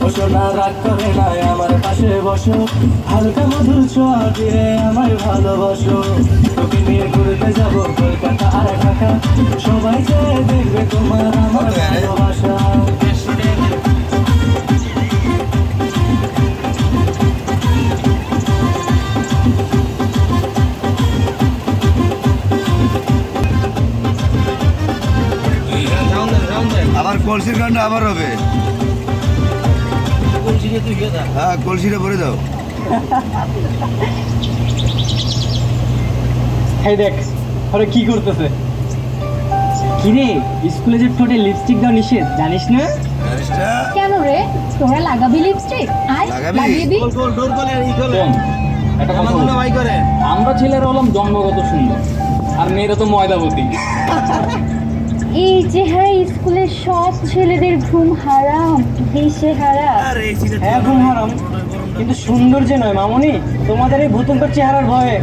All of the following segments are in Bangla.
বসো না, রাগ করে নাই আমার পাশে বসো। হালকা মধুর ছোঁয়া দিয়ে আমায় ভালোবাসো। তোকে নিয়ে ঘুরতে যাব, কলকাতা আর ঢাকা। সবাই কলসির কান্ড আবার হবে। হ্যাঁ কলসিটা ভরে দাও। এই দেখ কি করতেছে? কিরে স্কুলে যে ঠোঁটে লিপস্টিক দেওয়া নিষেধ জানিস না? কেন রে? তোরা লাগাবি লিপস্টিক আয় লাগাবি? লাগিয়ে দি। একটা কথা বলি। আমরা ছেলেরা হলাম জন্মগত সুন্দর আর মেয়েরা তো ময়দাবতী এই চেহারা স্কুলের সব ছেলেদের ঘুম হারাম দেশে হারা হ্যাঁ ঘুম হারাম। কিন্তু সুন্দর যে নয় মামনি তোমাদের এই ভূতঙ্কর চেহারার ভয়ে।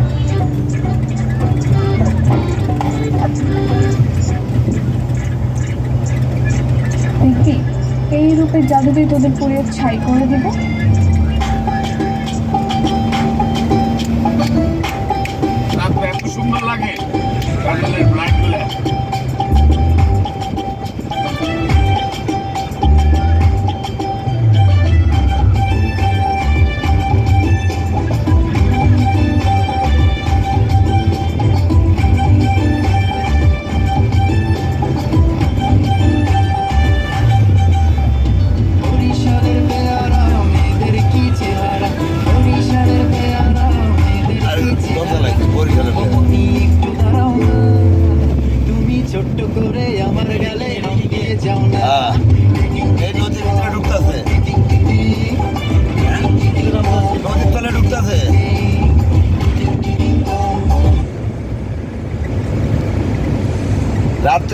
দেখবি এই রূপের জাদুতেই তোদের পুড়িয়ে ছাই করে দিব? সুন্দর লাগে।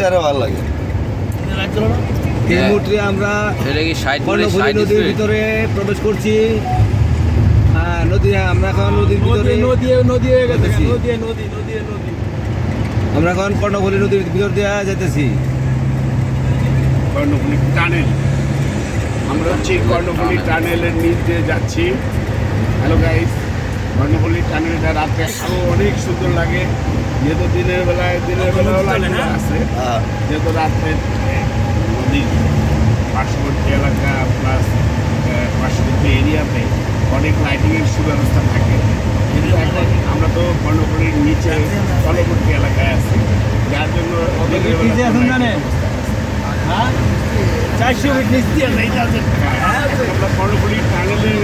আরও ভালো লাগে। এই মুহূর্তে আমরা নদীর ভিতরে প্রবেশ করছি। হ্যাঁ নদী হ্যাঁ, আমরা এখন নদীর ভিতরে নদী নদী হয়ে গেছে। নদী নদী নদী নদী আমরা এখন কর্ণফুলী নদীর ভিতর দিয়ে যেতেছি কর্ণফুলি টানেল। আমরা হচ্ছে কর্ণফুলি টানেলের নিচ দিয়ে যাচ্ছি। হ্যালো গাইস কর্ণফুলি টানেলটা রাতে আরও অনেক সুন্দর লাগে। যেহেতু দিনের বেলায় দিনের বেলাও লাইট আছে। হ্যাঁ। যেহেতু রাত্রে নদীর পার্শ্ববর্তী এলাকা প্লাস পার্শ্ববর্তী এরিয়াতে অনেক লাইটিংয়ের সুব্যবস্থা থাকে। কিন্তু এখন আমরা তো কর্ণফুলির নিচে কর্ণবর্তী এলাকায় আছি। যার জন্য? হ্যাঁ? চারশো ফিট নিচ দিয়ে হ্যাঁ, আমরা টানেলের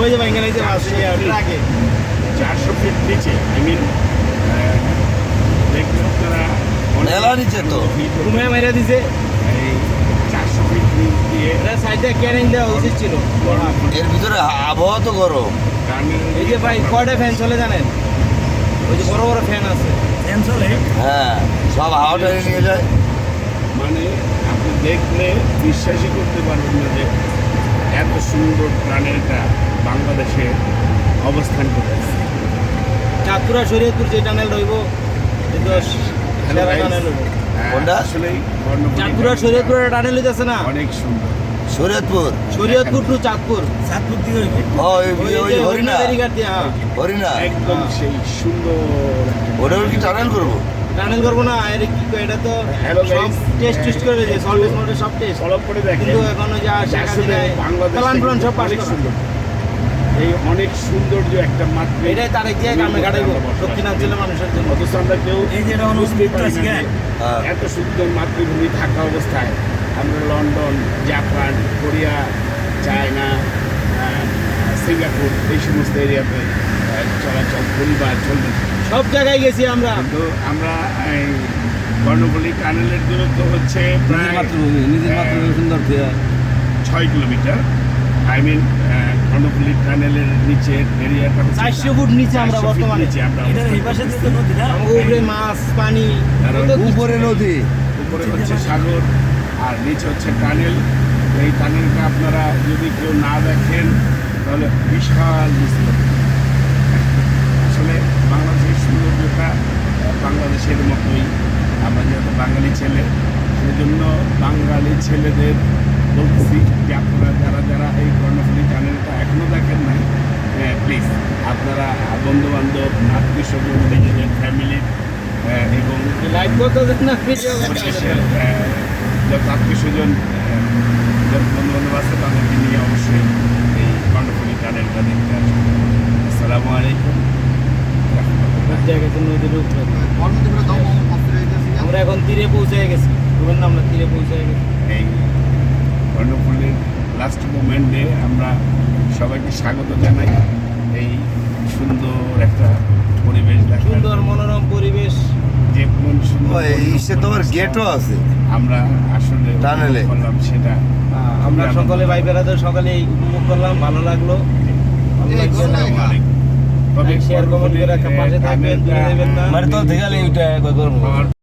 ওই যে ভাইঙ্গা নিতে আসছে আগে চারশো ফিট নিচে আই মিন দেখবেন আপনারা মেলা নিচে তো। ঘুমে মেরে দিছে। এই চারশো ফিট দিয়ে এটা সাইডে ক্যারেন দেওয়া উচিত ছিল। এর ভিতরে আবহাওয়া তো গরম। এই যে ভাই কয়টা ফ্যান চলে জানেন? ওই যে বড় বড় ফ্যান আছে। ফ্যান চলে? হ্যাঁ সব হাওয়াটা নিয়ে যায়। মানে আপনি দেখলে বিশ্বাসই করতে পারবেন না যে এত সুন্দর প্রাণেরটা বাংলাদেশে অবস্থান করতেছে। চাঁদপুরা শরীয়তপুর যে টানেল রইব কর্ণফুলী চাঁদপুরা শরীয়তপুর টানেল হইতেছে না? অনেক সুন্দর। শরীয়তপুর? শরীয়তপুর টু চাঁদপুর। চাঁদপুর দিকে ও ওই ওই যে হরিণা? হ্যাঁ। হরিণা? একদম সেই সুন্দর ওটা কি টানেল করব? টানেল করব না এর কি এটা তো সব. টেস্ট টেস্ট করে দিয়েছে সব টেস্ট করে দেখেন। কিন্তু এখন যে শেখ বাংলাদেশ প্লান প্লান সব অনেক সুন্দর। এই অনেক সৌন্দর্য একটা মাত্র এটাই তারেক দিয়ে কামে কাটাইবো দক্ষিণাঞ্চলের মানুষের জন্য। অথচ আমরা কেউ হ্যাঁ। এত সুন্দর মাতৃভূমি থাকা অবস্থায় আমরা London Japan Korea China Singapore এই সমস্ত এরিয়াতে চলাচল করি বা চলবে। সব জায়গায় গেছি আমরা। কিন্তু আমরা এই কর্ণফুলী টানেলের দূরত্ব হচ্ছে প্রায় মাতৃভূমি নিজের মাতৃভূমি সুন্দর ছয় কিলোমিটার। আই মিন খণ্ডপল্লী টানেলের নিচে এরিয়াটা চারশো ফুট নিচে আমরা বর্তমানে। নিচে আমরা এই পাশে তো নদী না? উপরে মাছ পানি উপরে নদী। উপরে হচ্ছে সাগর। আর নিচে হচ্ছে টানেল এই টানেলটা আপনারা যদি কেউ না দেখেন তাহলে বিশাল। আসলে বাংলাদেশের সৌন্দর্যটা বাংলাদেশের মতোই। আমরা যেহেতু বাঙালি ছেলে সেজন্য বাঙালি ছেলেদের বলতেছি যে আপনারা যারা যারা এই কর্ণফুলি চ্যানেলটা এখনও দেখেন নাই। প্লিজ আপনারা বন্ধু বান্ধব আত্মীয় স্বজন নিজেদের ফ্যামিলি এবং যত আত্মীয় স্বজন যত বন্ধু বান্ধব আছে তাদেরকে নিয়ে অবশ্যই এই কর্ণফুলি চ্যানেলটা দেখতে আসবেন। আসসালামু আলাইকুম। জায়গাতে নদীর উপরে। আমরা এখন তীরে পৌঁছে গেছি। আমরা তীরে পৌঁছে গেছি। এই কর্ণফুলির লাস্ট মোমেন্টে আমরা সবাইকে স্বাগত জানাই। এই সুন্দর একটা পরিবেশ সুন্দর মনোরম পরিবেশ। যে কোন সুন্দর তোমার গেটও আছে। আমরা আসলে টানেলে। করলাম সেটা। আমরা সকলে ভাই বেড়াতে সকালে উপভোগ করলাম ভালো লাগল। তবে share, comment করে পাশে থাকবেন। মানে তো ওইটা করব। খাওয়ার